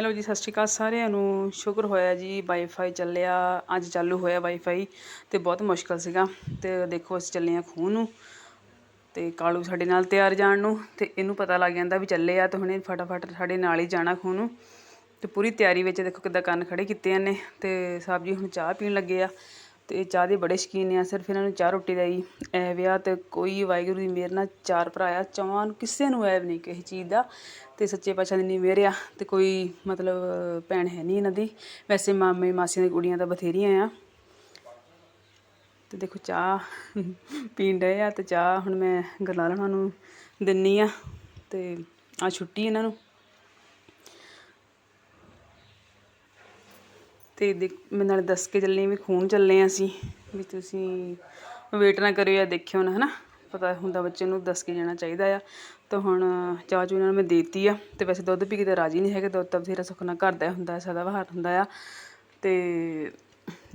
Hello ਜੀ, ਸਤਿ ਸ਼੍ਰੀ ਅਕਾਲ ਸਾਰਿਆਂ ਨੂੰ। ਸ਼ੁਕਰ ਹੋਇਆ ਜੀ ਵਾਈਫਾਈ ਚੱਲਿਆ। ਅੱਜ ਚਾਲੂ ਹੋਇਆ ਵਾਈਫਾਈ ਤੇ ਬਹੁਤ ਮੁਸ਼ਕਲ ਸੀਗਾ। ਤੇ ਦੇਖੋ, ਅਸੀਂ ਚੱਲੇ ਆ ਖੂਹ ਨੂੰ। ਤੇ ਕਾਲੂ ਸਾਡੇ ਨਾਲ ਤਿਆਰ ਜਾਣ ਨੂੰ। ਤੇ ਇਹਨੂੰ ਪਤਾ ਲੱਗ ਜਾਂਦਾ ਵੀ ਚੱਲੇ ਆ ਤੇ ਹੁਣੇ ਫਟਾਫਟ ਸਾਡੇ ਨਾਲ ਹੀ ਜਾਣਾ ਖੂਹ ਨੂੰ। ਤੇ ਪੂਰੀ ਤਿਆਰੀ ਵਿੱਚ ਦੇਖੋ ਕਿੱਦਾਂ ਕੰਨ ਖੜੇ ਕੀਤੇ ਨੇ ਤੇ ਸਾਹਿਬ ਜੀ ਹੁਣ ਚਾਹ ਪੀਣ ਲੱਗੇ ਆ। ਅਤੇ ਚਾਹ ਦੇ ਬੜੇ ਸ਼ੌਕੀਨ ਆ, ਸਿਰਫ ਇਹਨਾਂ ਨੂੰ ਚਾਹ ਰੋਟੀ ਦਾ ਹੀ ਐ ਆ ਅਤੇ ਕੋਈ ਵਾਹਿਗੁਰੂ ਦੀ ਮਿਹਰ ਨਾਲ ਚਾਰ ਭਰਾ ਆ ਚੌਹਾਂ ਨੂੰ ਕਿਸੇ ਨੂੰ ਐਬ ਨਹੀਂ ਕਿਸੇ ਚੀਜ਼ ਦਾ ਅਤੇ ਸੱਚੇ ਪਾਤਸ਼ਾਹ ਦੀ ਇੰਨੀ ਮਿਹਰ ਆ ਅਤੇ ਕੋਈ ਮਤਲਬ ਭੈਣ ਹੈ ਨਹੀਂ ਇਹਨਾਂ ਦੀ। ਵੈਸੇ ਮਾਮੇ ਮਾਸੀਆਂ ਦੀਆਂ ਕੁੜੀਆਂ ਤਾਂ ਬਥੇਰੀਆਂ ਆ। ਤੇ ਦੇਖੋ ਚਾਹ ਪੀਣ ਡਏ ਆ, ਤੇ ਚਾਹ ਹੁਣ ਮੈਂ ਗਰਲਾਲ ਹੋਣਾ ਨੂੰ ਦਿੰਨੀ ਆ, ਤੇ ਆ ਛੁੱਟੀ ਇਹਨਾਂ ਨੂੰ। ਅਤੇ ਦੇ ਮੈਂ ਨਾਲ ਦੱਸ ਕੇ ਚੱਲੇ ਵੀ ਖੂਨ ਚੱਲੇ ਹਾਂ ਅਸੀਂ, ਵੀ ਤੁਸੀਂ ਵੇਟ ਨਾ ਕਰਿਓ ਜਾਂ ਦੇਖਿਓ ਨਾ ਹੈ ਨਾ ਪਤਾ ਹੁੰਦਾ ਬੱਚੇ ਨੂੰ ਦੱਸ ਕੇ ਜਾਣਾ ਚਾਹੀਦਾ ਆ। ਤਾਂ ਹੁਣ ਚਾਹ ਚੂਹ ਇਹਨਾਂ ਨੂੰ ਮੈਂ ਦੇਤੀ ਆ ਅਤੇ ਵੈਸੇ ਦੁੱਧ ਪੀ ਕੇ ਤਾਂ ਰਾਜੀ ਨਹੀਂ ਹੈਗੇ, ਦੁੱਧ ਤਾਂ ਬਥੇਰਾ ਸੁਖਣਾ ਘਰ ਦਾ ਹੁੰਦਾ, ਸਦਾ ਬਹਾਰ ਹੁੰਦਾ ਆ। ਅਤੇ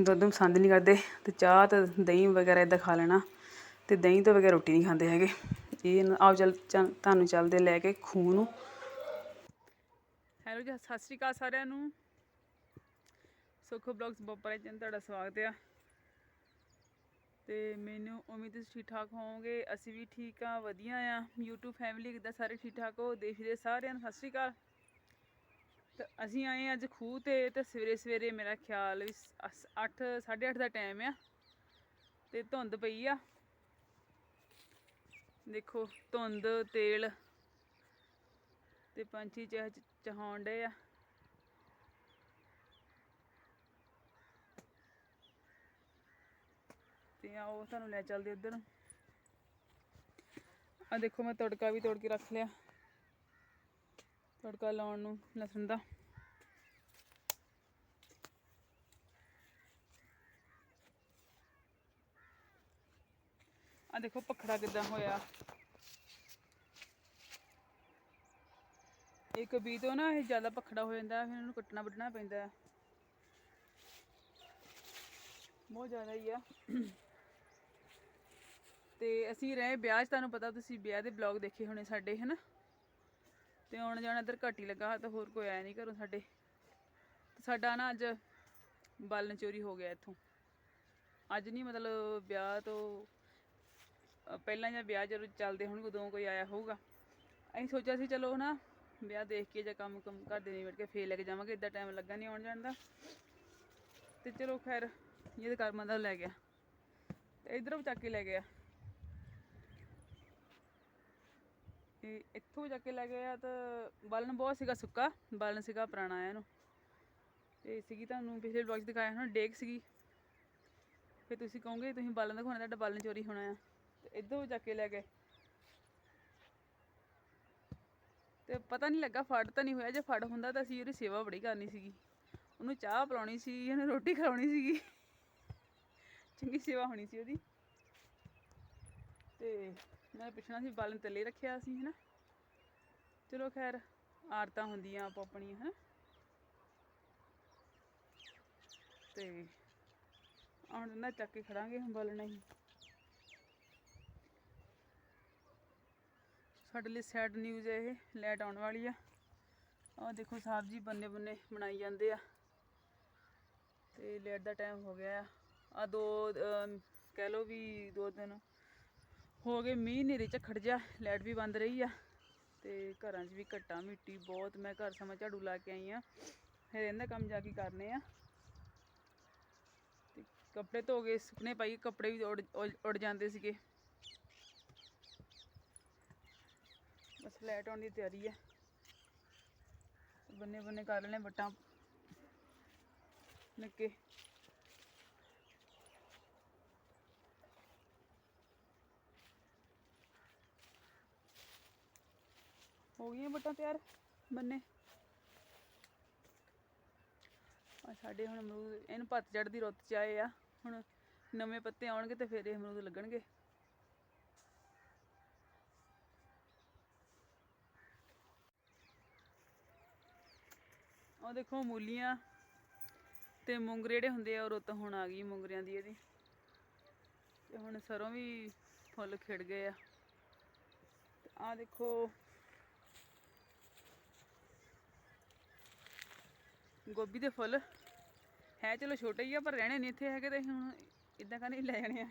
ਦੁੱਧ ਨੂੰ ਪਸੰਦ ਨਹੀਂ ਕਰਦੇ, ਤੇ ਚਾਹ ਤਾਂ ਦਹੀਂ ਵਗੈਰਾ ਇਦਾਂ ਖਾ ਲੈਣਾ, ਤੇ ਦਹੀਂ ਤੋਂ ਬਗੈਰ ਰੋਟੀ ਨਹੀਂ ਖਾਂਦੇ ਹੈਗੇ। ਇਹ ਆਓ ਚੱਲ, ਚੱਲ- ਤੁਹਾਨੂੰ ਚੱਲਦੇ ਲੈ ਕੇ ਖੂਹ ਨੂੰ। ਹੈਲੋ ਜੀ, ਸਤਿ ਸ਼੍ਰੀ ਅਕਾਲ ਸਾਰਿਆਂ ਨੂੰ। ਸੁਖ ਬਲੌਗਸ ਬੋਪਰੇ ਚੈਨਲ ਤੁਹਾਡਾ ਸਵਾਗਤ ਆ। ਤੇ ਮੈਨੂੰ ਉਮੀਦ ਤੁਸੀਂ ਠੀਕ ਠਾਕ ਹੋਵੋਗੇ, ਅਸੀਂ ਵੀ ਠੀਕ ਆ, ਵਧੀਆ ਆ। YouTube ਫੈਮਿਲੀ ਕਿੱਦਾਂ ਸਾਰੇ ਠੀਕ ਠਾਕ ਹੋ? ਦੇਸ਼ ਦੇ ਸਾਰਿਆਂ ਨੂੰ ਸਤਿ ਸ਼੍ਰੀ ਅਕਾਲ। ਤੇ ਅਸੀਂ ਆਏ ਅੱਜ ਖੂਹ ਤੇ ਤਾਂ ਸਵੇਰੇ ਸਵੇਰੇ ਮੇਰਾ ਖਿਆਲ ਵੀ 8 8:30 ਦਾ ਟਾਈਮ ਆ। ਤੇ ਧੁੰਦ ਪਈ ਆ। ਦੇਖੋ ਧੁੰਦ, ਤੇਲ ਤੇ ਪੰਛੀ ਚਹ ਚਹਾਉਣ ਡੇ ਆ। ਤੇ ਆਓ ਤੁਹਾਨੂੰ ਲੈ ਚੱਲਦੇ ਉਧਰ। ਆ ਦੇਖੋ, ਮੈਂ ਤੜਕਾ ਵੀ ਤੋੜ ਕੇ ਰੱਖ ਲਿਆ। ਤੜਕਾ ਲਾਉਣ ਨੂੰ, ਲਸਣ ਦਾ। ਆ ਦੇਖੋ, ਪਖੜਾ ਕਿਦਾਂ ਹੋਇਆ। ਇੱਕ ਬੀ ਤੋਂ ਨਾ ਇਹ ਜ਼ਿਆਦਾ ਪਖੜਾ ਹੋ ਜਾਂਦਾ, ਫਿਰ ਇਹਨੂੰ ਕੱਟਣਾ ਵੱਢਣਾ ਪੈਂਦਾ। ਬਹੁਤ ਜ਼ਿਆਦਾ ਹੀ ਆ। ਤੇ ਅਸੀਂ ਰਹੇ ਵਿਆਹ 'ਚ, ਤੁਹਾਨੂੰ ਪਤਾ ਤੁਸੀਂ ਵਿਆਹ ਦੇ ਬਲੌਗ ਦੇਖੇ ਹੋਣੇ ਸਾਡੇ, ਹਨਾ? ਤੇ ਆਉਣ ਜਾਣਾ ਇੱਧਰ ਘੱਟ ਹੀ ਲੱਗਾ, ਤਾਂ ਹੋਰ ਕੋਈ ਆਇਆ ਨਹੀਂ ਘਰੋਂ ਸਾਡੇ। ਤੇ ਸਾਡਾ ਨਾ ਅੱਜ ਬਾਲਣ ਚੋਰੀ ਹੋ ਗਿਆ ਇੱਥੋਂ। ਅੱਜ ਨਹੀਂ, ਮਤਲਬ ਵਿਆਹ ਤੋਂ ਪਹਿਲਾਂ ਜਾਂ ਵਿਆਹ ਜਦੋਂ ਚੱਲਦੇ ਹੁਣ ਉਦੋਂ ਕੋਈ ਆਇਆ ਹੋਊਗਾ। ਅਸੀਂ ਸੋਚਿਆ ਸੀ, ਚਲੋ ਨਾ ਵਿਆਹ ਦੇਖ ਕੇ ਜਾਂ ਕੰਮ ਕੰਮ ਘਰ ਦੇ ਬੈਠ ਕੇ ਫੇਰ ਲੈ ਕੇ ਜਾਵਾਂਗੇ ਇਦਾਂ ਟਾਈਮ ਲੱਗਾ ਨਹੀਂ ਆਉਣ ਜਾਣ ਦਾ। ਤੇ ਚਲੋ ਖੈਰ ਇਹਦੇ ਕਰਮਾਂ ਦਾ ਲੈ ਗਿਆ। ਤੇ ਇਧਰੋਂ ਚੱਕ ਕੇ ਲੈ ਗਿਆ। ਇਹ ਇੱਥੋਂ ਜਾ ਕੇ ਲੈ ਗਿਆ ਤਾਂ ਬਾਲਣ ਬਹੁਤ ਸੀਗਾ ਸੁੱਕਾ ਬਾਲਣ ਸੀਗਾ ਪੁਰਾਣਾ ਆ ਇਹਨੂੰ। ਤੇ ਸੀਗੀ ਤੁਹਾਨੂੰ ਪਿਛਲੇ ਵਲੌਗ 'ਚ ਦਿਖਾਇਆ ਹੋਣਾ ਡੇਕ ਸੀਗੀ। ਫਿਰ ਤੁਸੀਂ ਕਹੋਗੇ, ਤੁਸੀਂ ਬਾਲਣ ਦਿਖਾਉਣਾ, ਤੁਹਾਡਾ ਬਾਲਣ ਚੋਰੀ ਹੋਣਾ ਆ। ਤੇ ਇੱਧਰੋਂ ਜਾ ਕੇ ਲੈ ਗਏ। ਤੇ ਪਤਾ ਨਹੀਂ ਲੱਗਾ, ਫੜ ਤਾਂ ਨਹੀਂ ਹੋਇਆ। ਜੇ ਫੜ ਹੁੰਦਾ ਤਾਂ ਅਸੀਂ ਉਹਦੀ ਸੇਵਾ ਬੜੀ ਕਰਨੀ ਸੀਗੀ। ਉਹਨੂੰ ਚਾਹ ਪਿਲਾਉਣੀ ਸੀ, ਉਹਨੂੰ ਰੋਟੀ ਖਵਾਉਣੀ ਸੀਗੀ। ਚੰਗੀ ਸੇਵਾ ਹੋਣੀ ਸੀ ਉਹਦੀ। ਤੇ ਮੈਂ ਪੁੱਛਣਾ ਸੀ, ਬਾਲਣ ਥੱਲੇ ਰੱਖਿਆ ਸੀ, ਹਨਾ? ਚਲੋ ਖੈਰ ਆਰਤਾਂ ਹੁੰਦੀਆਂ ਆਪੋ ਆਪਣੀਆਂ, ਹਨਾ? ਤੇ ਹੁਣ ਨਾ ਚੱਕ ਕੇ ਖੜਾਂਗੇ ਹੁਣ ਬਾਲਣ ਅਸੀਂ ਸਾਡੇ ਲਈ ਸੈਡ ਨਿਊਜ਼ ਹੈ ਇਹ ਲਾਈਟ ਆਉਣ ਵਾਲੀ ਆ। ਆਹ ਦੇਖੋ, ਸਾਹਿਬ ਜੀ ਬੰਨੇ ਬੰਨੇ ਬਣਾਈ ਜਾਂਦੇ ਆ। ਤੇ ਲੇਟ ਦਾ ਟਾਈਮ ਹੋ ਗਿਆ ਆ। ਦੋ ਕਹਿ ਲਓ ਵੀ ਦੋ ਦਿਨ ਹੋ ਗਏ ਮੀਂਹ ਨੇਰੇ ਝੱਖੜ ਜਾ, ਲਾਈਟ ਵੀ ਬੰਦ ਰਹੀ ਆ ਤੇ ਘਰਾਂ 'ਚ ਵੀ ਘੱਟਾ ਮਿੱਟੀ ਬਹੁਤ। ਮੈਂ ਘਰ ਸਮਾਂ ਝਾੜੂ ਲਾ ਕੇ ਆਈ ਆ, ਫਿਰ ਇਹਦਾ ਕੰਮ ਜਾ ਕੇ ਕਰਨੇ ਆ। ਤੇ ਕੱਪੜੇ ਧੋ ਗਏ ਸੁੱਕਣੇ ਪਾਈ, ਕੱਪੜੇ ਵੀ ਉੜ ਉੜ- ਉੜ ਜਾਂਦੇ ਸੀਗੇ। ਬਸ ਲਾਈਟ ਆਉਣ ਦੀ ਤਿਆਰੀ ਹੈ ਬੰਨੇ ਬੰਨੇ ਕਰ ਲੈਣੇ, ਵੱਟਾਂ। ਨਿੱਕੇ। ਹੋ ਗਈਆਂ ਵੱਟਾਂ ਤਿਆਰ ਬੰਨੇ। ਆ ਸਾਡੇ ਹੁਣ ਅਮਰੂਦ, ਇਹਨੂੰ ਪੱਤਝੜ ਦੀ ਰੁੱਤ ਚ ਆਏ ਆ। ਹੁਣ ਨਵੇਂ ਪੱਤੇ ਆਉਣਗੇ ਤੇ ਫਿਰ ਇਹ ਅਮਰੂਦ ਲੱਗਣਗੇ। ਉਹ ਦੇਖੋ ਮੂਲੀਆਂ ਤੇ ਮੂੰਗਰੇ ਜਿਹੜੇ ਹੁੰਦੇ ਆ, ਉਹ ਰੁੱਤ ਹੁਣ ਆ ਗਈ ਮੂੰਗਰਿਆਂ ਦੀ ਇਹਦੀ। ਤੇ ਹੁਣ ਸਰੋਂ ਵੀ ਫੁੱਲ ਖਿੜ ਗਏ ਆ। ਆ ਦੇਖੋ ਗੋਭੀ ਦੇ ਫੁੱਲ। ਹੈ ਚਲੋ ਛੋਟੇ ਹੀ ਆ, ਪਰ ਰਹਿਣੇ ਨਹੀਂ ਇੱਥੇ ਹੈਗੇ ਤੇ ਅਸੀਂ ਹੁਣ ਇਦਾਂ ਕਹਿੰਦੇ ਲੈ ਜਾਣੇ ਆ।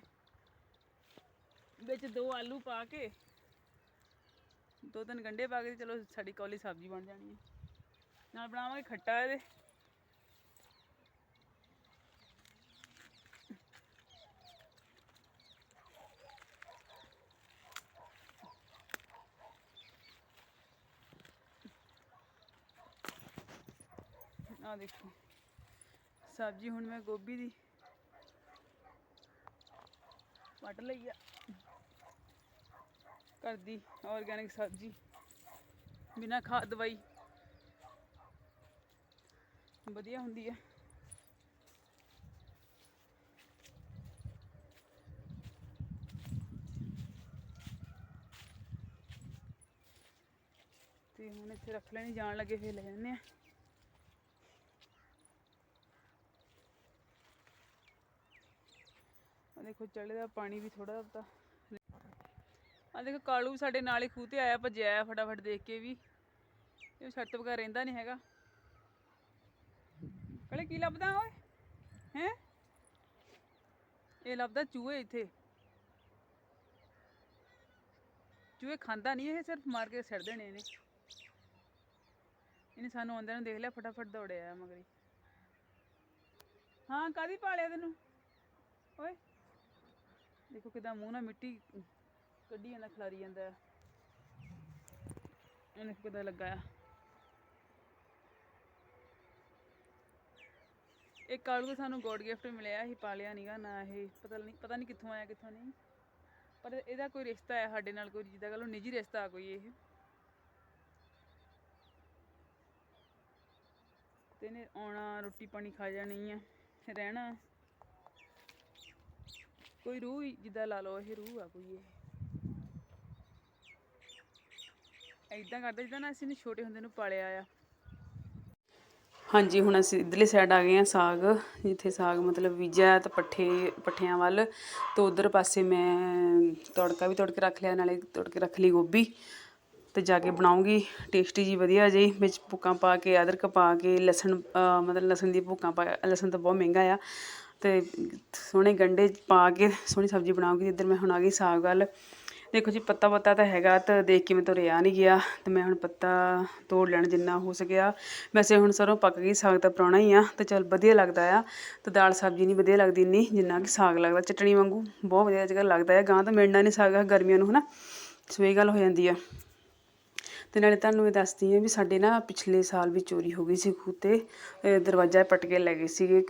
ਵਿੱਚ ਦੋ ਆਲੂ ਪਾ ਕੇ, ਦੋ ਤਿੰਨ ਗੰਡੇ ਪਾ ਕੇ ਚਲੋ ਸਾਡੀ ਕੌਲੀ ਸਬਜ਼ੀ ਬਣ ਜਾਣੀ ਹੈ ਨਾਲ ਬਣਾਵਾਂਗੇ ਖੱਟਾ ਇਹਦੇ। ਆ ਦੇਖੋ। ਸਬਜ਼ੀ ਹੁਣ ਮੈਂ ਗੋਭੀ ਦੀ। ਵੱਟ ਲਈ ਆ। ਘਰ ਦੀ ਆਰਗੈਨਿਕ ਸਬਜ਼ੀ। ਬਿਨਾ ਖਾਦ ਦਵਾਈ। ਵਧੀਆ ਹੁੰਦੀ ਹੈ ਤੇ ਹੁਣ ਇੱਥੇ ਰੱਖ ਲੈਣੀ, ਜਾਣ ਲੱਗੇ ਫੇਰ ਲੈ ਜਾਂਦੇ ਆ। ਦੇਖੋ ਚੜੇ ਦਾ ਪਾਣੀ ਵੀ ਥੋੜਾ ਤਾਂ ਆ ਦੇਖੋ ਕਾਲੂ ਵੀ ਸਾਡੇ ਨਾਲ ਹੀ ਖੂਹ ਤੇ ਆਇਆ, ਭੱਜਿਆ ਫਟਾਫਟ ਦੇਖ ਕੇ ਵੀ। ਇਹ ਛੱਤ ਵਗਾ ਰਹਿੰਦਾ ਨਹੀਂ ਹੈਗਾ। ਕਲੇ ਕੀ ਲੱਭਦਾ ਓਏ? ਹੈ? ਇਹ ਲੱਭਦਾ ਚੂਹੇ ਇੱਥੇ। ਚੂਹੇ ਖਾਂਦਾ ਨਹੀਂ ਇਹ, ਸਿਰਫ ਮਾਰ ਕੇ ਸਿੱਟ ਦੇਣੇ ਇਹਨੇ। ਇਹਨੇ ਸਾਨੂੰ ਆਉਂਦਿਆਂ ਨੂੰ ਦੇਖ ਲਿਆ, ਫਟਾਫਟ ਦੌੜਿਆ ਮਗਰੀ। ਹਾਂ ਕਾਦੀ ਪਾਲਿਆ ਤੈਨੂੰ? ਓਏ ਦੇਖੋ ਕਿਦਾਂ ਮੂੰਹ ਨਾਲ ਮਿੱਟੀ ਕੱਢੀ ਜਾਂਦਾ, ਖਲਾਰੀ ਜਾਂਦਾ ਹੈ। ਕਿਦਾਂ ਲੱਗਾ ਆ। ਇਹ ਕਾਲੂ ਦਾ ਸਾਨੂੰ ਗੋਡ ਗਿਫਟ ਮਿਲਿਆ ਇਹ ਪਾਲਿਆ ਨਹੀਂਗਾ ਨਾ ਇਹ ਪਤਾ ਨਹੀਂ ਪਤਾ ਨਹੀਂ ਕਿੱਥੋਂ ਆਇਆ, ਕਿੱਥੋਂ ਨਹੀਂ। ਪਰ ਇਹਦਾ ਕੋਈ ਰਿਸ਼ਤਾ ਹੈ ਸਾਡੇ ਨਾਲ, ਕੋਈ ਜਿੱਦਾਂ ਕਹ ਲਓ ਨਿੱਜੀ ਰਿਸ਼ਤਾ ਆ ਕੋਈ ਇਹ। ਤੇ ਇਹਨੇ ਆਉਣਾ, ਰੋਟੀ ਪਾਣੀ ਖਾ ਜਾਣੀ ਆ, ਰਹਿਣਾ। ਕੋਈ ਰੂਹ ਜਿੱਦਾਂ ਲਾ ਲਓ ਇਹ ਰੂਹ ਆ ਕੋਈ ਇਹ। ਐਦਾਂ ਕਰਦਾ ਜਿੱਦਾਂ ਨਾ ਅਸੀਂ ਨੇ ਛੋਟੇ ਹੁੰਦੇ ਨੂੰ ਪਾਲਿਆ ਆ। ਹਾਂਜੀ, ਹੁਣ ਅਸੀਂ ਇਧਰਲੀ ਸਾਈਡ ਆ ਗਏ ਆ ਸਾਗ, ਜਿੱਥੇ ਸਾਗ ਮਤਲਬ ਬੀਜਿਆ ਤਾਂ ਪੱਠੇ, ਪੱਠਿਆਂ ਵੱਲ। ਤੋਂ ਉਧਰ ਪਾਸੇ ਮੈਂ ਤੜਕਾ ਵੀ ਤੜ ਕੇ ਰੱਖ ਲਿਆ, ਨਾਲੇ ਤੜ ਕੇ ਰੱਖ ਲਈ ਗੋਭੀ। ਤੇ ਜਾ ਕੇ ਬਣਾਉਂਗੀ, ਟੇਸਟੀ ਜੀ ਵਧੀਆ ਜੀ ਵਿੱਚ ਭੁੱਕਾਂ ਪਾ ਕੇ, ਅਦਰਕ ਪਾ ਕੇ, ਲਸਣ ਮਤਲਬ ਲਸਣ ਦੀ ਭੁੱਕਾਂ ਪਾ, ਲਸਣ ਤਾਂ ਬਹੁਤ ਮਹਿੰਗਾ ਆ। ਅਤੇ ਸੋਹਣੇ ਗੰਢੇ ਪਾ ਕੇ, ਸੋਹਣੀ ਸਬਜ਼ੀ ਬਣਾਉਂਗੀ ਇੱਧਰ ਮੈਂ ਹੁਣ ਆ ਗਈ ਸਾਗ ਵੱਲ। ਦੇਖੋ ਜੀ ਪੱਤਾ ਪੱਤਾ ਤਾਂ ਹੈਗਾ ਤਾਂ ਦੇਖ ਕੇ ਮੈਂ ਤੁਰਿਆ ਨਹੀਂ ਗਿਆ ਤੇ ਮੈਂ ਹੁਣ ਪੱਤਾ ਤੋੜ ਲੈਣ ਜਿੰਨਾ ਹੋ ਸਕਿਆ। ਵੈਸੇ ਹੁਣ ਸਰੋਂ ਪੱਕ ਗਈ, ਸਾਗ ਤਾਂ ਪ੍ਰਾਹੁਣਾ ਹੀ ਆ ਤੇ ਚਲ ਵਧੀਆ ਲੱਗਦਾ ਆ ਤੇ ਦਾਲ ਸਬਜ਼ੀ ਨਹੀਂ ਵਧੀਆ ਲੱਗਦੀ ਇੰਨੀ, ਜਿੰਨਾ ਕਿ ਸਾਗ ਲੱਗਦਾ। ਚਟਣੀ ਵਾਂਗੂ ਬਹੁਤ ਵਧੀਆ ਅੱਜ ਕੱਲ੍ਹ ਲੱਗਦਾ ਆ ਗਾਂ ਤਾਂ ਮਿਲਣਾ ਨਹੀਂ ਸਾਗ ਗਰਮੀਆਂ ਨੂੰ, ਹਨਾ? ਸੋ ਇਹ ਗੱਲ ਹੋ ਜਾਂਦੀ ਆ। ਤੇ ਨਾਲੇ ਤੁਹਾਨੂੰ ਇਹ ਦੱਸਦੀ ਹਾਂ ਵੀ ਸਾਡੇ ਨਾ ਪਿਛਲੇ ਸਾਲ ਵੀ ਚੋਰੀ ਹੋ ਗਈ ਸੀ ਖੂਹ ਤੇ ਦਰਵਾਜ਼ਾ ਪੱਟ ਕੇ ਲੈ ਗਏ ਸੀਗੇ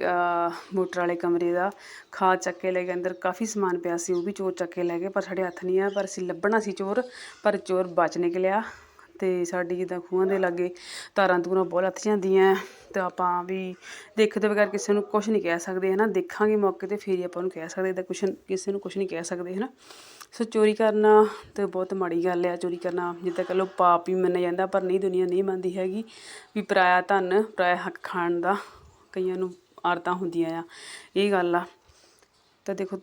ਮੋਟਰ ਵਾਲੇ ਕਮਰੇ ਦਾ, ਖਾਦ ਚੱਕ ਕੇ ਲੈ ਗਏ ਅੰਦਰ, ਕਾਫੀ ਸਮਾਨ ਪਿਆ ਸੀ, ਉਹ ਵੀ ਚੋਰ ਚੱਕ ਕੇ ਲੈ ਗਏ, ਪਰ ਸਾਡੇ ਹੱਥ ਨਹੀਂ ਆ ਪਰ ਅਸੀਂ ਲੱਭਣਾ ਸੀ ਚੋਰ, ਪਰ ਚੋਰ ਬਚ ਨਿਕਲਿਆ। ਅਤੇ ਸਾਡੀ ਜਿੱਦਾਂ ਖੂਹਾਂ ਦੇ ਲਾਗੇ ਤਾਰਾਂ ਤੂਰਾਂ ਬਹੁਤ ਲੱਥ ਜਾਂਦੀਆਂ ਤਾਂ ਆਪਾਂ ਵੀ ਦੇਖੇ ਤੋਂ ਬਗੈਰ ਕਿਸੇ ਨੂੰ ਕੁਛ ਨਹੀਂ ਕਹਿ ਸਕਦੇ ਹੈ ਨਾ ਦੇਖਾਂਗੇ ਮੌਕੇ ਤੇ ਫਿਰ ਹੀ ਆਪਾਂ ਉਹਨੂੰ ਕਹਿ ਸਕਦੇ ਇੱਦਾਂ ਕੁਛ ਕਿਸੇ ਨੂੰ ਕੁਛ ਨਹੀਂ ਕਹਿ ਸਕਦੇ ਹੈ ਨਾ ਸੋ ਚੋਰੀ ਕਰਨਾ ਤਾਂ ਬਹੁਤ ਮਾੜੀ ਗੱਲ ਆ ਚੋਰੀ ਕਰਨਾ ਜਿੱਦਾਂ ਕਹਿ ਲਓ ਪਾਪ ਹੀ ਮੰਨਿਆ ਜਾਂਦਾ, ਪਰ ਨਹੀਂ ਦੁਨੀਆ ਨਹੀਂ ਮੰਨਦੀ ਹੈਗੀ ਵੀ ਪਰਾਇਆ ਧਨ, ਪਰਾਇਆ ਹੱਕ ਖਾਣ ਦਾ ਕਈਆਂ ਨੂੰ ਆਦਤਾਂ ਹੁੰਦੀਆਂ ਆ, ਇਹ ਗੱਲ ਆ। ਤਾਂ ਦੇਖੋ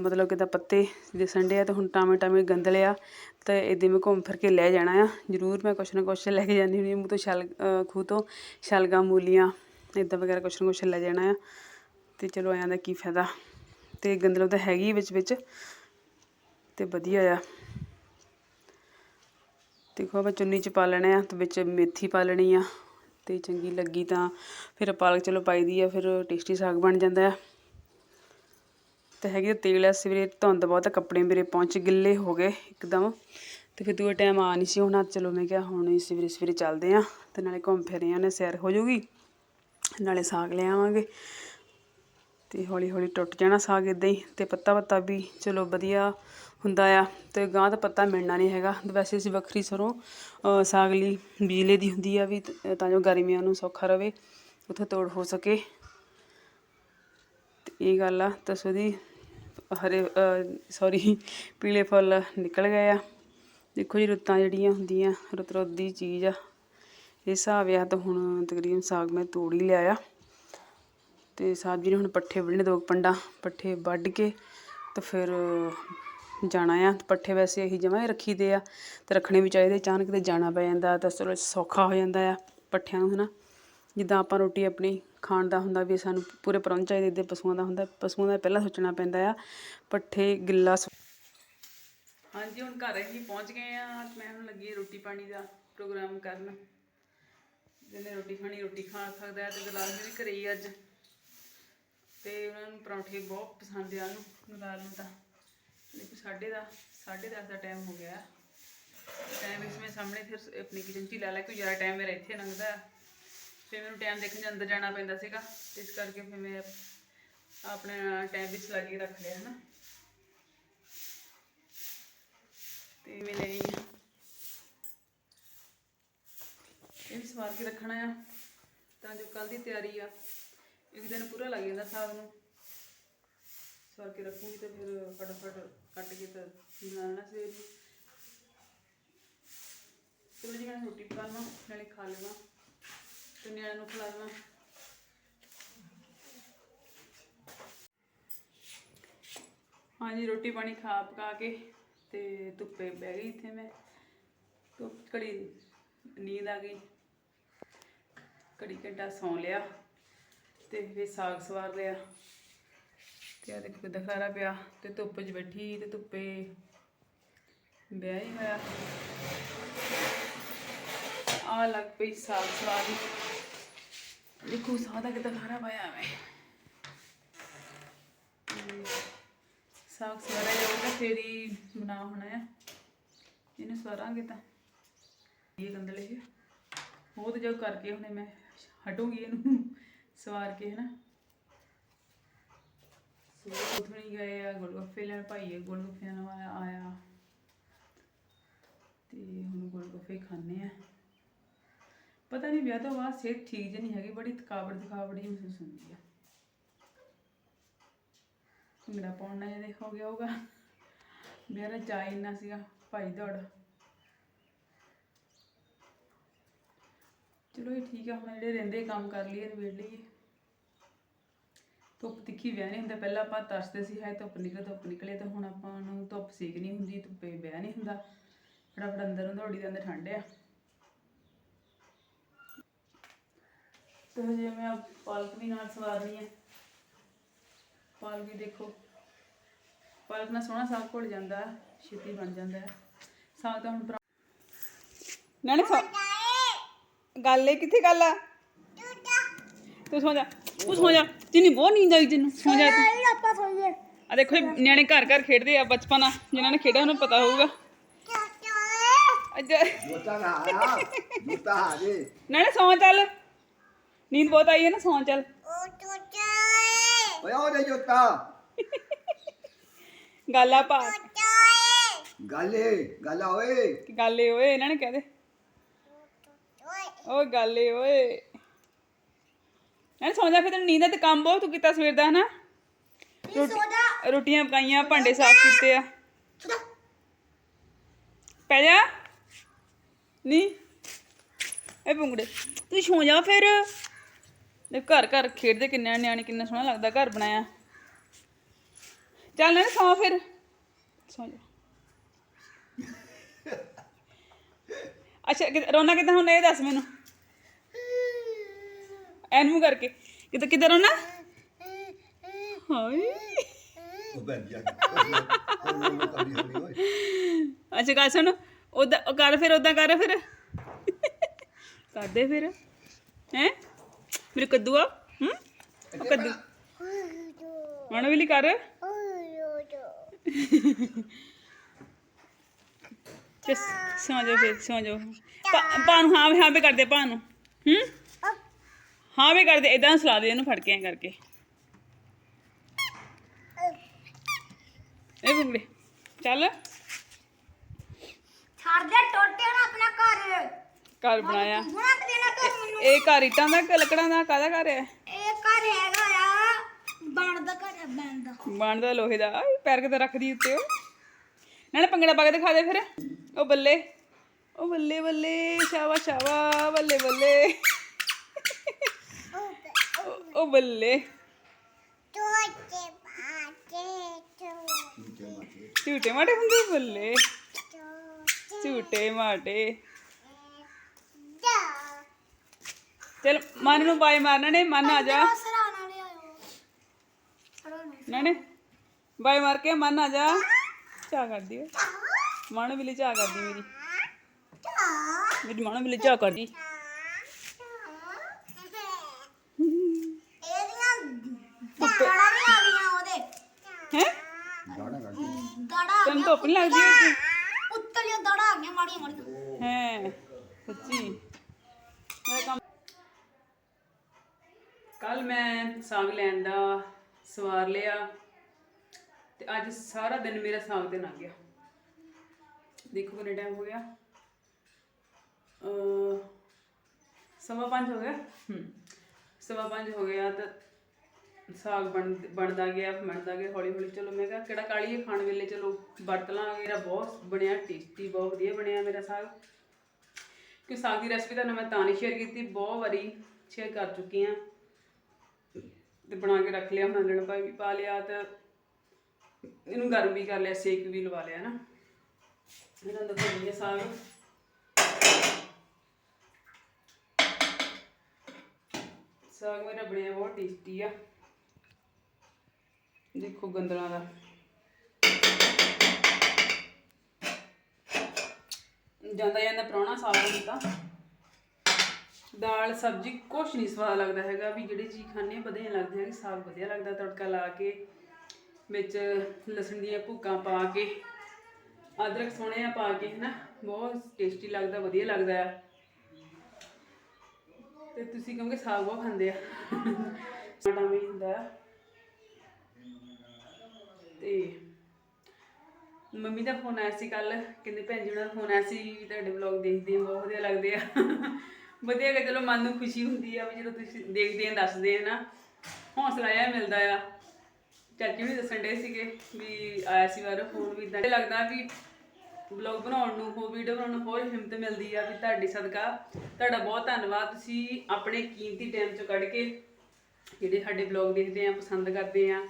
ਮਤਲਬ ਕਿੱਦਾਂ ਪੱਤੇ ਦਿਸਣ ਆ ਅਤੇ ਹੁਣ ਟਾਵੇਂ ਟਾਵੇਂ ਗੰਦਲੇ ਆ ਅਤੇ ਇੱਦਾਂ ਮੈਂ ਘੁੰਮ ਫਿਰ ਕੇ ਲੈ ਜਾਣਾ ਆ। ਜ਼ਰੂਰ ਮੈਂ ਕੁਛ ਨਾ ਕੁਛ ਲੈ ਕੇ ਜਾਂਦੀ ਹੁੰਦੀ ਮੂੰਹ ਤੋਂ ਛਲ ਖੂਹ ਤੋਂ ਸ਼ਲਗਮ ਮੂਲੀਆਂ ਇਦਾਂ ਵਗੈਰਾ ਕੁਛ ਨਾ ਕੁਛ ਲੈ ਜਾਣਾ ਆ। ਅਤੇ ਚਲੋ ਆਇਆਂ ਦਾ ਕੀ ਫਾਇਦਾ। ਅਤੇ ਗੰਦਲ ਤਾਂ ਹੈਗੀ ਵਿੱਚ ਵਿੱਚ ਤੇ ਵਧੀਆ ਆ। ਦੇਖੋ ਆਪਾਂ ਚੁੰਨੀ ਚ ਪਾ ਲੈਣਾ ਆ ਤੇ ਵਿੱਚ ਮੇਥੀ ਪਾ ਲੈਣੀ ਆ ਤੇ ਚੰਗੀ ਲੱਗੀ ਤਾਂ ਫਿਰ ਪਾਲਕ ਚਲੋ ਪਾਈ ਦੀ ਆ, ਫਿਰ ਟੇਸਟੀ ਸਾਗ ਬਣ ਜਾਂਦਾ ਆ। ਤੇ ਹੈਗੀ ਆ ਤੇਲ ਆ ਸਵੇਰੇ ਧੁੰਦ ਬਹੁਤ ਆ, ਕੱਪੜੇ ਮੇਰੇ ਪਹੁੰਚ ਗਿੱਲੇ ਹੋ ਗਏ ਇੱਕਦਮ। ਤੇ ਫਿਰ ਦੂਏ ਟਾਈਮ ਆ ਨਹੀਂ ਸੀ ਹੁਣ ਚਲੋ ਮੈਂ ਕਿਹਾ ਹੁਣ ਹੀ ਸਵੇਰੇ ਸਵੇਰੇ ਚੱਲਦੇ ਆ, ਤੇ ਨਾਲੇ ਘੁੰਮ ਫਿਰ ਆਉਂਦੇ ਸੈਰ ਹੋ ਜੂਗੀ, ਨਾਲੇ ਸਾਗ ਲੈ ਆਵਾਂਗੇ। ਤੇ ਹੌਲੀ ਹੌਲੀ ਟੁੱਟ ਜਾਣਾ ਸਾਗ ਇਦਾਂ ਹੀ, ਤੇ ਪੱਤਾ ਪੱਤਾ ਵੀ ਚਲੋ ਵਧੀਆ ਹੁੰਦਾ ਆ, ਤੇ ਗਾਂ ਦਾ ਪੱਤਾ ਮਿਲਣਾ ਨਹੀਂ ਹੈਗਾ। ਵੈਸੇ ਅਸੀਂ ਵੱਖਰੀ ਸਰੋਂ ਸਾਗ ਲਈ ਬਿਜਲੇ ਦੀ ਹੁੰਦੀ ਆ ਵੀ, ਤਾਂ ਜੋ ਗਰਮੀਆਂ ਨੂੰ ਸੌਖਾ ਰਵੇ, ਉੱਥੇ ਤੋੜ ਹੋ ਸਕੇ। ਤੇ ਇਹ ਗੱਲ ਆ ਤਾਂ ਉਹਦੀ ਹਰੇ ਸੌਰੀ ਪੀਲੇ ਫੁੱਲ ਨਿਕਲ ਗਏ ਆ। ਦੇਖੋ ਜੀ, ਰੁੱਤਾਂ ਜਿਹੜੀਆਂ ਹੁੰਦੀਆਂ ਰੁੱਤ ਰੁੱਤ ਦੀ ਚੀਜ਼ ਆ। ਇਹ ਹਿਸਾਬ ਆ, ਤਾਂ ਹੁਣ ਤਕਰੀਬਨ ਸਾਗ ਮੈਂ ਤੋੜ ਹੀ ਲਿਆ ਆ। ਤੇ ਸਾਹਿਬ ਜੀ ਨੇ ਹੁਣ ਪੱਠੇ ਵੱਢਣੇ, ਦੋ ਕੁ ਪੰਡਾ ਪੱਠੇ ਵੱਢ ਕੇ ਤੇ ਫਿਰ ਜਾਣਾ ਆ। ਤੇ ਪੱਠੇ ਵੈਸੇ ਅਸੀਂ ਜਮਾਂ ਹੀ ਰੱਖੀਦੇ ਆ, ਤੇ ਰੱਖਣੇ ਵੀ ਚਾਹੀਦੇ, ਅਚਾਨਕ ਤੇ ਜਾਣਾ ਪੈ ਜਾਂਦਾ, ਤਾਂ ਚਲੋ ਸੌਖਾ ਹੋ ਜਾਂਦਾ ਆ ਪੱਠਿਆਂ ਨੂੰ, ਹਨਾ। ਜਿੱਦਾਂ ਆਪਾਂ ਰੋਟੀ ਆਪਣੀ ਖਾਣ ਦਾ ਹੁੰਦਾ ਵੀ ਸਾਨੂੰ ਪੂਰੇ ਪਰੌਂਠ ਚਾਹੀਦੇ ਤੇ ਪਸ਼ੂਆਂ ਦਾ ਹੁੰਦਾ, ਪਸ਼ੂਆਂ ਦਾ ਪਹਿਲਾਂ ਸੋਚਣਾ ਪੈਂਦਾ ਆ, ਪੱਠੇ, ਗਿੱਲਾ ਹਾਂਜੀ, ਹੁਣ ਘਰ ਅਸੀਂ ਪਹੁੰਚ ਗਏ ਆ ਮੈਂ ਹੁਣ ਲੱਗੀ ਰੋਟੀ ਪਾਣੀ ਦਾ ਪ੍ਰੋਗਰਾਮ ਕਰਨ। ਜਿਹਨੇ ਰੋਟੀ ਖਾਣੀ, ਰੋਟੀ ਖਾ ਸਕਦਾ ਹੈ ਤੇ ਗਲਾਸ ਵੀ ਘਰੇ ਹੀ ਅੱਜ। ਤੇ ਉਹਨਾਂ ਨੂੰ ਪਰੌਂਠੇ ਬਹੁਤ ਪਸੰਦ ਆ ਉਹਨੂੰ ਗਲਾਸ ਨੂੰ ਤਾਂ। ਦੇਖੋ, ਸਾਢੇ ਦਾ ਸਾਢੇ ਦਸ ਦਾ ਟਾਈਮ ਹੋ ਗਿਆ। ਟਾਈਮ ਇਸ ਵਿੱਚ ਸਾਹਮਣੇ, ਫਿਰ ਆਪਣੀ ਕਿਚਨ 'ਚ ਹੀ ਲਾ ਲਿਆ ਕਿਉਂ ਜ਼ਿਆਦਾ ਟਾਈਮ ਮੇਰਾ ਇੱਥੇ ਲੰਘਦਾ। ਫਿਰ ਮੈਨੂੰ ਟਾਈਮ ਦੇਖਣ 'ਚ ਅੰਦਰ ਜਾਣਾ ਪੈਂਦਾ ਸੀਗਾ। ਇਸ ਕਰਕੇ ਫਿਰ ਮੈਂ ਆਪਣਾ ਟਾਈਮ ਵਿੱਚ ਲਾ ਕੇ ਰੱਖ ਲਿਆ, ਹਨਾ। ਤੇ ਮੈਂ ਲਈ ਇਹ ਵੀ ਸਵਾਰ ਕੇ ਰੱਖਣਾ ਆ, ਤਾਂ ਜੋ ਕੱਲ ਦੀ ਤਿਆਰੀ ਆ। ਇੱਕ ਦਿਨ ਪੂਰਾ ਲੱਗ ਜਾਂਦਾ ਸਾਗ ਨੂੰ। ਸਵਾਰ ਕੇ ਰੱਖੂਗੀ ਤੇ ਫਿਰ ਫਟਾਫਟ ਕੱਟ ਕੇ ਤਾਂ ਬਣਾਉਣਾ ਸਵੇਰ ਨੂੰ। ਚਲੋ ਜੀ, ਮੈਂ ਰੋਟੀ ਪਕਾ ਲਵਾਂ, ਨਾਲੇ ਖਾ ਲਵਾਂ। ਤੇ ਨਿਆਣਿਆਂ ਨੂੰ ਖਿਲਾਵਾਂ। ਹਾਂਜੀ, ਰੋਟੀ ਪਾਣੀ ਖਾ ਪਕਾ ਕੇ ਤੇ ਧੁੱਪੇ ਬਹਿ ਗਈ ਇੱਥੇ ਮੈਂ। ਧੁੱਪ ਘੜੀ ਨੀਂਦ ਆ ਗਈ। ਘੜੀ ਘੰਟਾ ਸੌਂ ਲਿਆ ਤੇ ਫਿਰ ਸਾਗ ਸਵਾਰ ਲਿਆ। ਤੇ ਆ ਦੇਖੋ ਕਿੱਦਾਂ ਪਿਆ ਤੇ ਧੁੱਪ 'ਚ ਬੈਠੀ ਤੇ ਧੁੱਪੇ ਵਿਆਹ ਹੀ ਹੋਇਆ। ਆ ਲੱਗ ਪਈ ਸਾਗ ਸਵਾਦ ਦੇਖੋ ਸਾਗ ਦਾ ਕਿੱਦਾਂ ਖਾਰਾ ਪਾਇਆ ਮੈਂ। ਸਾਗ ਸਵਾਰਿਆ ਜਾਊਗਾ ਫੇਰ ਹੀ ਬਣਾ ਹੋਣਾ ਆ। ਇਹਨੂੰ ਸਵਾਰਾਂਗੇ ਤਾਂ। ਇਹ ਗੰਦਲੇ ਹੈ ਉਹ ਤੇ ਜੋ ਕਰਕੇ ਹੁਣੇ ਮੈਂ ਹਟੂਗੀ ਇਹਨੂੰ ਸਵਾਰ ਕੇ, ਹਨਾ। ਸਵੇਰ ਉਠਣੀ ਗਏ ਆ ਗੋਲਗੱਫੇ ਲੈਣ। ਭਾਈਏ ਗੋਲਗੱਫਿਆਂ ਨੂੰ ਆਇਆ ਆਇਆ। ਤੇ ਹੁਣ ਗੋਲਗੱਫੇ ਖਾਣੇ ਆ। ਪਤਾ ਨਹੀਂ ਵਿਆਹ ਤੋਂ ਬਾਅਦ ਸਿਹਤ ਠੀਕ ਜਿਹੀ ਨਹੀਂ ਹੈਗੀ, ਬੜੀ ਥਕਾਵਟ ਥਕਾਵਟ ਜਿਹੀ ਮਹਿਸੂਸ ਹੁੰਦੀ ਆ। ਮੇਰਾ ਪਾਉਣਾ ਜਿਹਦੇ ਹੋ ਗਿਆ ਹੋਗਾ ਮੇਰਾ ਚਾਹ ਇੰਨਾ ਸੀਗਾ, ਭਾਈ ਦੌੜ। ਚਲੋ ਇਹ ਠੀਕ ਆ, ਹੁਣ ਜਿਹੜੇ ਰਹਿੰਦੇ ਕੰਮ ਕਰ ਲਈਏ ਨਿਬੇੜ ਲਈਏ। ਧੁੱਪ ਤਿੱਖੀ ਵਿਆਹ ਨਹੀਂ ਹੁੰਦਾ, ਪਹਿਲਾਂ ਆਪਾਂ ਤਰਸਦੇ ਸੀ ਹੈ ਧੁੱਪ ਨਿਕਲੇ ਧੁੱਪ ਨਿਕਲੇ, ਤੇ ਹੁਣ ਆਪਾਂ ਨੂੰ ਧੁੱਪ ਸੇਕ ਨਹੀਂ ਹੁੰਦੀ, ਧੁੱਪੇ ਵਿਆਹ ਨਹੀਂ ਹੁੰਦਾ। ਫਟਾਫਟ ਅੰਦਰ ਨੂੰ ਦੌੜੀ ਦੇ ਅੰਦਰ ਠੰਡ ਆ। ਤੇ ਹਜੇ ਮੈਂ ਪਾਲਕ ਵੀ ਨਾਲ ਸਵਾਰਨੀ ਹੈ। ਪਾਲਕ ਵੀ ਦੇਖੋ। ਪਾਲਕ ਨਾਲ ਸੋਹਣਾ ਸਾਗ ਘੁਲ ਜਾਂਦਾ ਛੇਤੀ ਬਣ ਜਾਂਦਾ ਹੈ। ਸਾਗ ਤਾਂ ਹੁਣ ਸਾ ਗੱਲ ਇਹ ਕਿੱਥੇ ਗੱਲ ਆ? ਤੂੰ ਸੌ ਜਾ ਤੂੰ ਸੌ ਜਾ। ਤੈਨੂੰ ਬਹੁਤ ਨੀਂਦ ਆਈ ਤੈਨੂੰ ਸੌ ਜਾ ਤੂੰ। ਆਪਾਂ ਸੋਈਏ ਆ ਦੇਖੋ ਇਹ ਨਿਆਣੇ ਘਰ ਘਰ ਖੇਡਦੇ ਆ ਬਚਪਨ ਆ ਜਿਨ੍ਹਾਂ ਨੇ ਖੇਡਿਆ ਉਹਨੂੰ ਪਤਾ ਹੋਊਗਾ। ਅੱਜ ਜੋਤਾ ਨਾ ਆਇਆ ਜੋਤਾ ਆ ਜੇ। ਨਾਲੇ ਸੌ ਚੱਲ। ਨੀਂਦ ਬਹੁਤ ਆਈ ਹੈ ਨਾ ਸੌ ਚੱਲ। ਓਏ ਉਹ ਦੇ ਜੋਤਾ। ਗੱਲ ਆ ਪਾ ਗਾਲੇ ਗਾਲਾ ਓਏ। ਕੀ ਗੱਲ ਏ ਓਏ ਇਹਨਾਂ ਨੇ ਕਹਦੇ ਓ ਗੱਲ ਏ ਓਏ। ਨਾਲੇ ਸੌ ਜਾ ਫਿਰ ਤੈਨੂੰ ਨੀਂਦ ਆ ਤੇ ਕੰਮ ਬਹੁਤ ਤੂੰ ਕੀਤਾ ਸਵੇਰ ਦਾ ਹਨਾ? ਰੋਟੀ- ਰੋਟੀਆਂ ਪਕਾਈਆਂ ਭਾਂਡੇ ਸਾਫ਼ ਕੀਤੇ ਆ। ਪੈ ਜਾ। ਨਹੀਂ ਇਹ ਪੁੰਗੜੇ। ਤੂੰ ਸੌ ਜਾ ਫਿਰ। ਦੇ ਘਰ ਘਰ ਖੇਡਦੇ ਕਿੰਨੇ ਨਿਆਣੇ ਕਿੰਨਾ ਸੋਹਣਾ ਲੱਗਦਾ ਘਰ ਬਣਾਇਆ। ਚੱਲ ਨਾ ਸੌ ਫਿਰ। ਸੌ ਜਾ। ਅੱਛਾ ਕਿ- ਰੋਣਾ ਕਿੱਦਾਂ ਹੁੰਦਾ ਇਹ ਦੱਸ ਮੈਨੂੰ। ਐਨੂ ਕਰਕੇ। ਕਿਤੇ ਕਿੱਦਾਂ ਰੋਣਾ ਹਾਏ। ਉਹ ਜਾ ਹੋਣੀ ਅੱਛਾ ਗੱਲ ਸੁਣ। ਉਦਾਂ ਉਹ ਕਰ ਫਿਰ ਉਦਾਂ ਕਰ ਫਿਰ। ਕਰਦੇ ਫਿਰ। ਹੈ? ਮੇਰੇ ਕੱਦੂ ਆ ਹੂੰ ਉਹ ਕੱਦੂ ਲਈ ਕਰ ਤੇ ਸੌਂ ਜਾ ਫਿਰ ਸੌਂ ਜਾ ਪਾ- ਨੂੰ ਹਾਂ ਹਾਂ ਵੀ ਕਰਦੇ ਪਾ ਨੂੰ ਹੂੰ ਹਾਂ ਵੀ ਕਰਦੇ ਇਦਾਂ ਸਲਾ ਦੇ ਇਹਨੂੰ ਫੜ ਕੇ ਐਂ ਕਰਕੇ ਇਹ ਬੰਦੇ ਚੱਲ ਛੱਡ ਦੇ ਟੋਟੇ ਨਾ ਆਪਣਾ ਘਰ ਘਰ ਬਣਾਇਆ ਇਹ ਘਰ ਇੱਟਾਂ ਦਾ ਕਿ ਲੱਕੜਾਂ ਦਾ ਕਾਹਦਾ ਘਰ ਹੈ? ਇਹ ਘਰ ਹੈਗਾ ਆ ਬਣਦਾ ਘਰ ਹੈ ਬਣਦਾ। ਬਣਦਾ ਲੋਹੇ ਦਾ। ਆਏ ਪੈਰ ਕਿਤੇ ਰੱਖਦੀ ਉੱਤੇ ਉਹ। ਨਾਲੇ ਭੰਗੜਾ ਪਾ ਕੇ ਦਿਖਾ ਦੇ ਫਿਰ। ਉਹ ਬੱਲੇ ਉਹ ਬੱਲੇ ਬੱਲੇ ਸ਼ਾਵਾ ਸ਼ਾਵਾ ਬੱਲੇ ਬੱਲੇ। ਉਹ- ਬੱਲੇ। ਟੋਟੇ ਬਾਟੇ ਝੂਟੇ। ਮਾਟੇ ਹੁੰਦੇ ਬੱਲੇ। ਝੂਟੇ ਮਾਟੇ ਚਲ ਮਨ ਨੂੰ ਬਾਈ ਮਾਰਨਾ ਨੇ ਮਨ ਆ ਜਾ ਸਰਾਣਾ ਲੈ ਆਇਓ ਸਰਾਣਾ ਨਾਨੇ ਬਾਈ ਮਾਰ ਕੇ ਮਨ ਆ ਜਾ ਚਾਹ ਕਰਦੀ ਓਏ ਮਨ ਵੀ ਲਈ ਚਾਹ ਕਰਦੀ ਮੇਰੀ ਮੇਰੀ ਮਨ ਵੀ ਲਈ ਚਾਹ ਕਰਦੀ ਇਹਦੀਆਂ ਦਾੜਾ ਵੀ ਆ ਗਈਆਂ ਉਹਦੇ ਹੈ ਗਾਣਾ ਕੱਢ ਦਾੜਾ ਤੈਨੂੰ ਧੁੱਪ ਨਹੀਂ ਲੱਗਦੀ ਹੈਗੀ? ਉੱਤਲੀਆਂ ਦਾੜਾ ਆ ਗਈਆਂ ਮਾੜੀਆਂ ਮਾੜੀਆਂ ਹੈ ਸੱਚੀ ਮੇਰਾ ਕੰਮ ਕੱਲ ਮੈਂ ਸਾਗ ਲੈਣ ਦਾ ਸਵਾਰ ਲਿਆ ਤੇ ਅੱਜ ਸਾਰਾ ਦਿਨ ਮੇਰਾ ਸਾਗ ਤੇ ਲੰਘ ਗਿਆ। ਦੇਖੋ ਕਿੰਨਾ ਟਾਈਮ ਹੋ ਗਿਆ। ਅ ਸਵਾ ਪੰਜ ਹੋ ਗਿਆ। ਹੂੰ। ਸਵਾ ਪੰਜ ਹੋ ਗਿਆ ਤਾਂ ਸਾਗ ਬਣ ਬਣਦਾ ਗਿਆ ਬਣਦਾ ਗਿਆ ਹੌਲੀ ਹੌਲੀ। ਚਲੋ ਮੈਂ ਕਿਹਾ ਕਿਹੜਾ ਕਾਲੀਏ ਖਾਣ ਵੇਲੇ ਚਲੋ ਵਰਤ ਲਾਂਗੇ। ਮੇਰਾ ਬਹੁਤ ਬਣਿਆ ਟੇਸਟੀ ਬਹੁਤ ਵਧੀਆ ਬਣਿਆ ਮੇਰਾ ਸਾਗ। ਕਿ ਸਾਗ ਦੀ ਰੈਸਪੀ ਤੁਹਾਨੂੰ ਮੈਂ ਤਾਂ ਨਹੀਂ ਸ਼ੇਅਰ ਕੀਤੀ, ਬਹੁਤ ਵਾਰੀ ਸ਼ੇਅਰ ਕਰ ਚੁੱਕੀ ਹਾਂ। ਤੇ ਬਣਾ ਕੇ ਰੱਖ ਲਿਆ ਹੁਣ ਲਣ ਪਾ ਵੀ ਪਾ ਲਿਆ ਤੇ ਇਹਨੂੰ ਗਰਮ ਵੀ ਕਰ ਲਿਆ, ਸੇਕ ਵੀ ਲਵਾ ਲਿਆ ਨਾ। ਇਹਨਾਂ ਦਾ ਵਧੀਆ ਸਾਗ ਸਾਗ ਮੇਰਾ ਬਣਿਆ ਬਹੁਤ ਟੇਸਟੀ ਆ। ਦੇਖੋ ਗੰਦਲਾਂ ਦਾ। ਜਾਂਦਾ ਜਾਂਦਾ ਪ੍ਰਾਹੁਣਾ ਸਾਗ ਹੁੰਦਾ। ਦਾਲ, ਸਬਜ਼ੀ ਕੁਛ ਨਹੀਂ ਸਵਾਦ ਲੱਗਦਾ ਹੈਗਾ। ਵੀ ਜਿਹੜੀ ਚੀਜ਼ ਖਾਂਦੇ ਵਧੀਆ ਲੱਗਦੀ ਹੈ ਸਾਗ ਵਧੀਆ ਲੱਗਦਾ, ਤੜਕਾ ਲਾ ਕੇ, ਵਿੱਚ ਲਸਣ ਦੀਆਂ ਭੁੱਕਾਂ ਪਾ ਕੇ, ਅਦਰਕ ਸੋਹਣਿਆ ਪਾ ਕੇ, ਹਨਾ? ਬਹੁਤ ਟੇਸਟੀ ਲੱਗਦਾ, ਵਧੀਆ ਲੱਗਦਾ ਆ। ਤੇ ਤੁਸੀਂ ਕਹੋਗੇ ਸਾਗ ਬਹੁਤ ਖਾਂਦੇ ਆ। ਸਾਡਾ ਵੀ ਹੁੰਦਾ ਆ। ਤੇ ਮੰਮੀ ਦਾ ਫੋਨ ਆਇਆ ਸੀ ਕੱਲ ਕਹਿੰਦੇ ਭੈਣ ਜੀ, ਉਹਨਾਂ ਦਾ ਫੋਨ ਆਇਆ ਸੀ, ਵੀ ਤੁਹਾਡੇ ਵਲੌਗ ਦੇਖਦੇ ਹਾਂ, ਬਹੁਤ ਵਧੀਆ ਲੱਗਦੇ ਆ। ਵਧੀਆ ਕਿ ਚਲੋ ਮਨ ਨੂੰ ਖੁਸ਼ੀ ਹੁੰਦੀ ਆ ਵੀ ਜਦੋਂ ਤੁਸੀਂ ਦੇਖਦੇ ਆ, ਦੱਸਦੇ ਆ ਨਾ, ਹੌਸਲਾ ਜਿਹਾ ਮਿਲਦਾ ਆ। ਚਾਚੀ ਵੀ ਦੱਸਣ ਡੇ ਸੀਗੇ ਵੀ ਆਇਆ ਸੀ ਵਾਰ ਫੋਨ ਵੀ ਇਦਾਂ ਲੱਗਦਾ ਵੀ ਵਲੌਗ ਬਣਾਉਣ ਨੂੰ, ਹੋਰ ਵੀਡੀਓ ਬਣਾਉਣ ਨੂੰ ਹੋਰ ਹਿੰਮਤ ਮਿਲਦੀ ਆ ਵੀ ਤੁਹਾਡੀ ਸਦਕਾ ਤੁਹਾਡਾ ਬਹੁਤ ਧੰਨਵਾਦ। ਤੁਸੀਂ ਆਪਣੇ ਕੀਮਤੀ ਟਾਈਮ ਚੋਂ ਕੱਢ ਕੇ ਜਿਹੜੇ ਸਾਡੇ ਵਲੌਗ ਦੇਖਦੇ ਆ, ਪਸੰਦ ਕਰਦੇ ਆ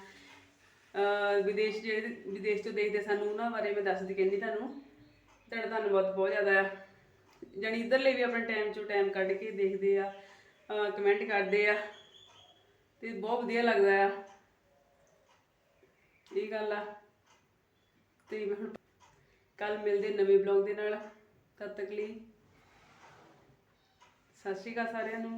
ਵਿਦੇਸ਼ ਜਿਹੜੇ, ਵਿਦੇਸ਼ ਤੋਂ ਦੇਖਦੇ ਸਾਨੂੰ ਉਹਨਾਂ ਬਾਰੇ ਮੈਂ ਦੱਸਦੀ ਕਹਿੰਦੀ ਤੁਹਾਨੂੰ। ਤੁਹਾਡਾ ਧੰਨਵਾਦ ਬਹੁਤ ਜ਼ਿਆਦਾ ਆ। ਜਾਣੀ ਇੱਧਰਲੇ ਵੀ ਆਪਣੇ ਟਾਈਮ ਚੋਂ ਟਾਈਮ ਕੱਢ ਕੇ ਦੇਖਦੇ ਆ ਕਮੈਂਟ ਕਰਦੇ ਆ, ਤੇ ਬਹੁਤ ਵਧੀਆ ਲੱਗਦਾ ਆ। ਇਹ ਗੱਲ ਆ। ਤੇ ਮੈਂ ਹੁਣ ਕੱਲ ਮਿਲਦੇ ਨਵੇਂ ਬਲੌਗ ਦੇ ਨਾਲ, ਤਦ ਤੱਕ ਲਈ ਸਤਿ ਸ਼੍ਰੀ ਅਕਾਲ ਸਾਰਿਆਂ ਨੂੰ।